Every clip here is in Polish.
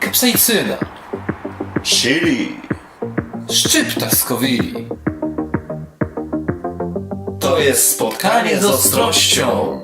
Kapsaicyna. Chili. Szczypta z kowili. To jest spotkanie z ostrością.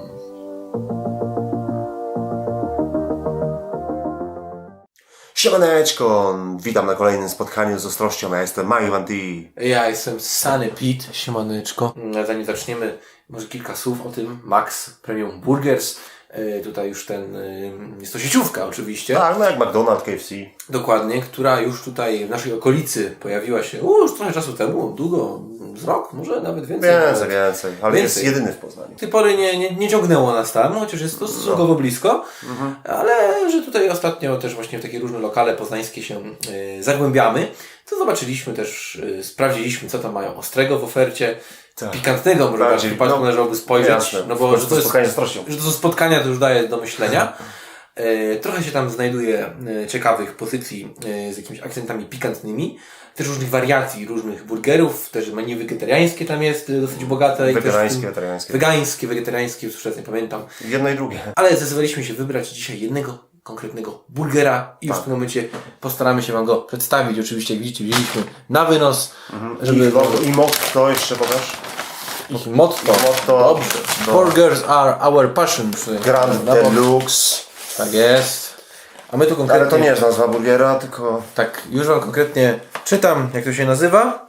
Siemaneczko, witam na kolejnym spotkaniu z ostrością. Ja jestem Maju Wanty. Ja jestem Sunny Pete, siemaneczko. Mm, Zanim zaczniemy, może kilka słów o tym. Max Premium Burgers. E, Tutaj już ten, e, jest to sieciówka oczywiście. Tak, no jak McDonald's, KFC. Dokładnie, która już tutaj w naszej okolicy pojawiła się, u, już trochę czasu temu, długo, z rok, może nawet więcej. Więcej, więcej. Ale Więcej. jest jedyny w Poznaniu. tej pory nie, nie, nie ciągnęło nas tam, chociaż jest to stosunkowo blisko, ale że tutaj ostatnio też właśnie w takie różne lokale poznańskie się y, zagłębiamy, to zobaczyliśmy też, sprawdziliśmy co tam mają ostrego w ofercie, Tak. pikantnego może Bardziej, w przypadku no, należałoby spojrzeć, jasne. no bo że to, jest, że to są spotkania to już daje do myślenia. Y, Trochę się tam znajduje y, ciekawych pozycji y, z jakimiś akcentami pikantnymi. Też różnych wariacji, różnych burgerów, też menu wegetariańskie tam jest y, dosyć bogate. Wegetariańskie, wegetariańskie. Wegańskie, wegetariańskie, już teraz nie pamiętam. Jedno i drugie. Ale zdecydowaliśmy się wybrać dzisiaj jednego konkretnego burgera i już Tak. w tym momencie postaramy się Wam go przedstawić. Oczywiście, jak widzicie, wzięliśmy na wynos, żeby... I, I motto jeszcze powiesz? Ich motto. Motto. Dobrze. No. Burgers are our passion. Grand Na. Deluxe. Tak jest. A my tu konkretnie... Ale to nie jest nazwa burgera, tylko... Tak, już Wam konkretnie czytam, jak to się nazywa.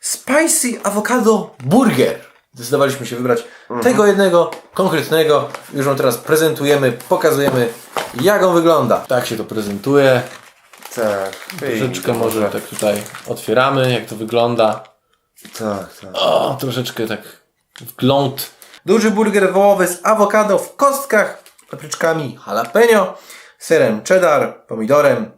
Spicy Avocado Burger. Zdecydowaliśmy się wybrać tego jednego, konkretnego. Już Wam teraz prezentujemy, pokazujemy, jak on wygląda. Tak się to prezentuje. Tak. Troszeczkę może tak tutaj otwieramy, jak to wygląda. Tak, tak. O, troszeczkę tak wgląd. Duży burger wołowy z awokado w kostkach, papryczkami jalapeno, serem cheddar, pomidorem,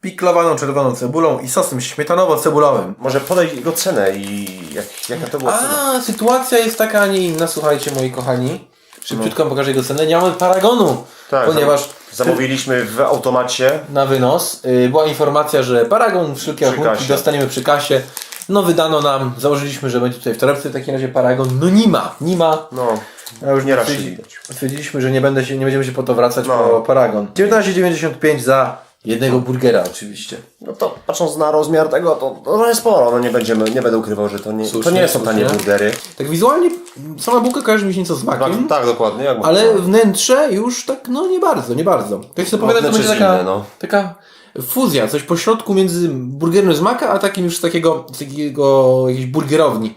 piklowaną czerwoną cebulą i sosem śmietanowo-cebulowym. Może podaj jego cenę i jak, jaka to była cena? A, sytuacja jest taka, a nie inna, słuchajcie moi kochani. Szybciutko pokażę jego cenę. Nie mamy paragonu, Tak, ponieważ Zamówiliśmy w automacie. na wynos y, była informacja, że paragon wszelkie rachunki dostaniemy przy kasie. No wydano nam, założyliśmy, że będzie tutaj w torebce w takim razie paragon. No nie ma, nie ma. No, A już nieraz się stwierdzi- widać. Stwierdziliśmy, że nie, będę się, nie będziemy się po to wracać No. po paragon. 19,95 za jednego burgera oczywiście. No to patrząc na rozmiar tego, to, to trochę sporo. No nie będziemy, nie będę ukrywał, że to nie, to Słusznie, nie są tanie słusznie. burgery. Tak wizualnie sama bułka kojarzy mi się nieco z Tak, makiem. tak dokładnie. Jak Ale wnętrze już tak, no nie bardzo, nie bardzo. Tak się zapowiada, to wnętrze będzie jest taka, inne, no. taka fuzja, coś po środku między burgerem z maka, a takim już z takiego, takiego jakiejś burgerowni.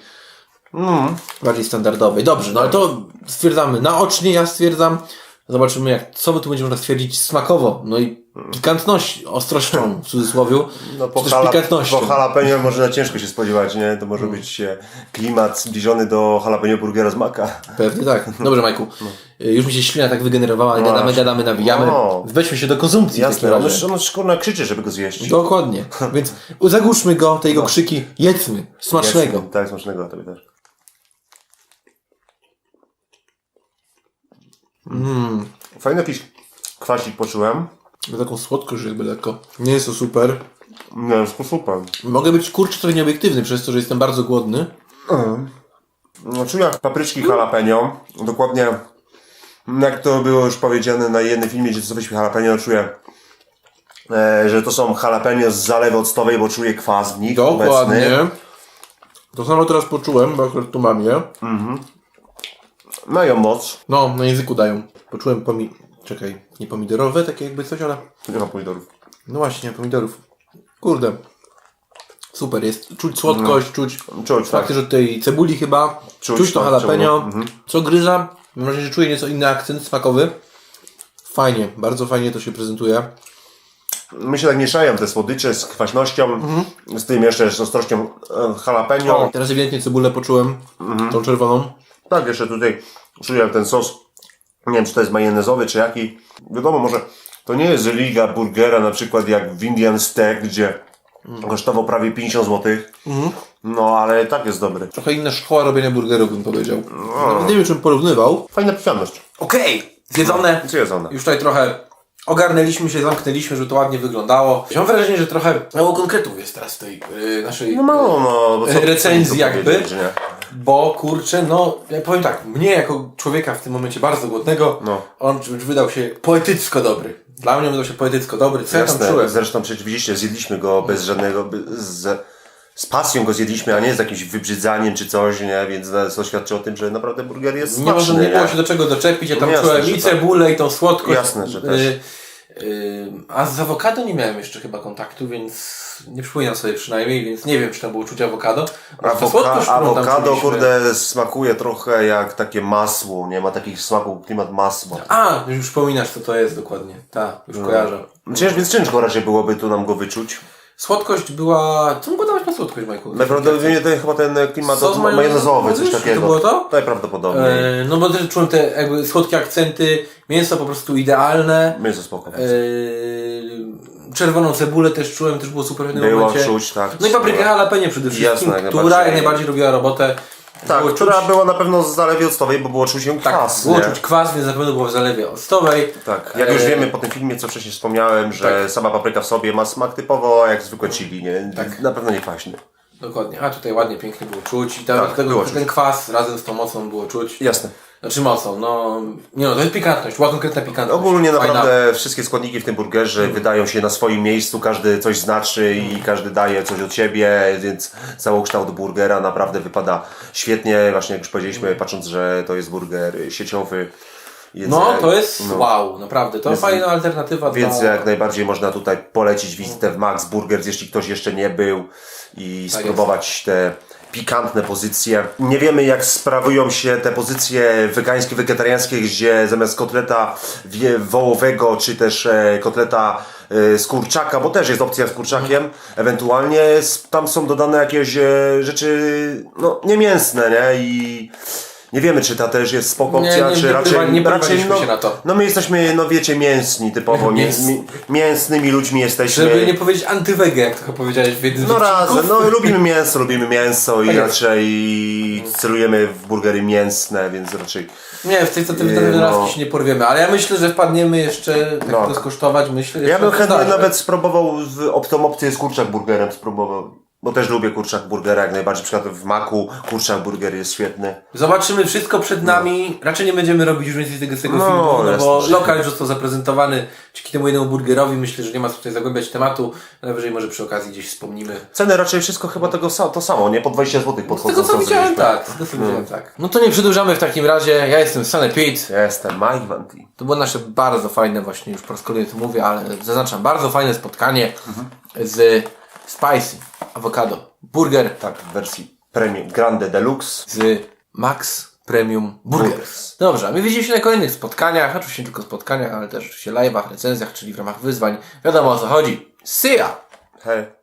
Mm. Bardziej standardowej. Dobrze, no ale to stwierdzamy naocznie, ja stwierdzam. Zobaczymy, jak, co my tu będziemy można stwierdzić smakowo. No i pikantność, ostrością w cudzysłowie. No po, czy hala, pikantnością. po jalapeno może na ciężko się spodziewać, nie? To może być e, klimat zbliżony do jalapeno burgera z maka. Pewnie tak. Dobrze, Majku. Y, Już mi się ślina tak wygenerowała, No gadamy, gadamy, nawijamy. No. Weźmy się do konsumpcji w Jasne, takim on, razie. on szkurna krzyczy, żeby go zjeść. Dokładnie. Więc zagłuszmy go, te jego krzyki. Jedzmy. Smacznego. Jasne, Tak, smacznego tobie też. Mm. Fajny jakiś kwasik poczułem. Ma taką słodkość jakby lekko. Nie jest to super. Nie, jest to super. Mogę być kurczę trochę nieobiektywny przez to, że jestem bardzo głodny. No, czuję jak papryczki jalapeno. Dokładnie jak to było już powiedziane na jednym filmie, gdzie testowaliśmy jalapeno, czuję, e, że to są jalapeno z zalewy octowej, bo czuję kwas w nich obecny. Dokładnie. To samo teraz poczułem, bo akurat tu mam je. Mają moc. No, na języku dają. Poczułem pomi... Czekaj, nie pomidorowe, takie jakby coś, ale... Nie ma pomidorów. No właśnie, pomidorów. Kurde. Super jest. Czuć słodkość, czuć Czuć, tak. fakty, że tej cebuli chyba. Czuć, Czuć, to tak, jalapeno. cebulę. Co gryza. Mam wrażenie, że czuję nieco inny akcent smakowy. Fajnie, bardzo fajnie to się prezentuje. My się tak mieszają te słodycze z kwaśnością, z tym jeszcze z ostrością e, jalapeno. Teraz ewidentnie cebulę poczułem, tą czerwoną. Tak, jeszcze tutaj czuję ten sos. Nie wiem, czy to jest majonezowy, czy jaki. Wiadomo, może to nie jest liga burgera, na przykład jak w Indian Steak, gdzie kosztował prawie 50 zł. No, ale tak jest dobry. Trochę inna szkoła robienia burgerów bym powiedział. Nawet nie wiem, czym porównywał. Fajna piwność. Okej, zjedzone. Co jest ona? Już tutaj trochę ogarnęliśmy się, zamknęliśmy, żeby to ładnie wyglądało. Mam wrażenie, że trochę mało konkretów jest teraz w tej yy, naszej No mało, no. Co, Recenzji jakby. Bo kurczę, no, ja powiem tak, mnie jako człowieka w tym momencie bardzo głodnego, No. on już wydał się poetycko dobry. Dla mnie wydał się poetycko dobry. Co ja tam Jasne, czułem? zresztą przecież widzieliście, zjedliśmy go bez żadnego, by- z, z pasją go zjedliśmy, a nie z jakimś wybrzydzaniem czy coś, nie? Więc to świadczy o tym, że naprawdę burger jest Nie, można, smaczny, nie było się do czego doczepić, ja tam No jasne, czułem że i tak. cebulę, i tą słodkość. Jasne, że też. Y, y, a z awokado nie miałem jeszcze chyba kontaktu, więc nie przypominam sobie przynajmniej, więc nie wiem, czy tam było czuć awokado. Awoka, awokado, kurde, smakuje trochę jak takie masło, nie ma takich smaków, klimat masła. A, już przypominasz co to jest dokładnie. Tak, już kojarzę. Przecież więc ciężko raczej byłoby tu nam go wyczuć. Słodkość była... Co mogło dawać na słodkość, Majku? Najprawdopodobniej to chyba ten klimat od- majonezowy, coś takiego. To było to? Najprawdopodobniej. E, no bo też czułem te jakby słodkie akcenty, mięso po prostu idealne. Mięso spoko. E, czerwoną cebulę też czułem, też było super w pewnym Było momencie. czuć, tak. No i paprykę jalapeno przede wszystkim, Jasne, jak która najbardziej. jak najbardziej robiła robotę. Tak, było która czuć, była na pewno z zalewie octowej, bo było czuć ją tak, kwas, było nie? czuć kwas, więc na pewno było w zalewie octowej. Tak, jak już E, wiemy po tym filmie, co wcześniej wspomniałem, że Tak. sama papryka w sobie ma smak typowo jak zwykłe chili, nie? Tak. Na pewno nie kwaśny. Dokładnie, a tutaj ładnie, pięknie było czuć i tak, tego, było ten czuć. kwas razem z tą mocą było czuć. Jasne. Znaczy mocą, no nie no, to jest pikantność, była konkretna pikantność. Ogólnie Fajna. naprawdę wszystkie składniki w tym burgerze wydają się na swoim miejscu, każdy coś znaczy i każdy daje coś od siebie, więc całokształt burgera naprawdę wypada świetnie, właśnie jak już powiedzieliśmy, patrząc, że to jest burger sieciowy. No, to jest no. wow, naprawdę, to fajna alternatywa Więc dla... jak najbardziej można tutaj polecić wizytę w Max Burgers, jeśli ktoś jeszcze nie był i Tak spróbować te pikantne pozycje. Nie wiemy jak sprawują się te pozycje wegańskie, wegetariańskie, gdzie zamiast kotleta wołowego, czy też e, kotleta e, z kurczaka, bo też jest opcja z kurczakiem, ewentualnie tam są dodane jakieś e, rzeczy no, niemięsne, nie? I nie wiemy, czy ta też jest spoko Nie, opcja, nie, czy nie raczej, pływa- nie raczej no, się na to. no my jesteśmy, no wiecie, mięsni typowo, mięs, mi, mięsnymi ludźmi jesteśmy. Żeby nie powiedzieć antywege, jak trochę powiedziałeś w jednym No razem, no lubimy mięso, lubimy mięso i Tak raczej celujemy w burgery mięsne, więc raczej Nie, w tej co Nie, tym no. się nie porwiemy, ale ja myślę, że wpadniemy jeszcze tak No. to skosztować, myślę. Ja bym chętnie nawet spróbował w optą opcję z kurczak burgerem spróbował. Bo też lubię kurczak burgera jak najbardziej. Na przykład w maku kurczak burger jest świetny. Zobaczymy wszystko przed nami. Raczej nie będziemy robić już więcej z tego, z tego No, filmu, no bo jasne, lokal już został zaprezentowany dzięki temu jednemu burgerowi. Myślę, że nie ma co tutaj zagłębiać tematu. Najwyżej może przy okazji gdzieś wspomnimy. Ceny raczej wszystko chyba tego sa- to samo, nie? Po 20 zł Z podchodzą. tego co widziałem, zresztą. tak. Z tego co widziałem, tak. No to nie przedłużamy w takim razie. Ja jestem Sane Pete. Ja jestem Mike Vanti. To było nasze bardzo fajne, właśnie już po raz kolejny to mówię, ale zaznaczam, bardzo fajne spotkanie z Spicy Avocado Burger Tak, w wersji Premium Grande Deluxe. z Max Premium Burgers. Burgers. Dobrze, a my widzimy się na kolejnych spotkaniach, oczywiście nie tylko spotkaniach, ale też oczywiście live'ach, recenzjach, czyli w ramach wyzwań. Wiadomo o co chodzi. See ya! Hej.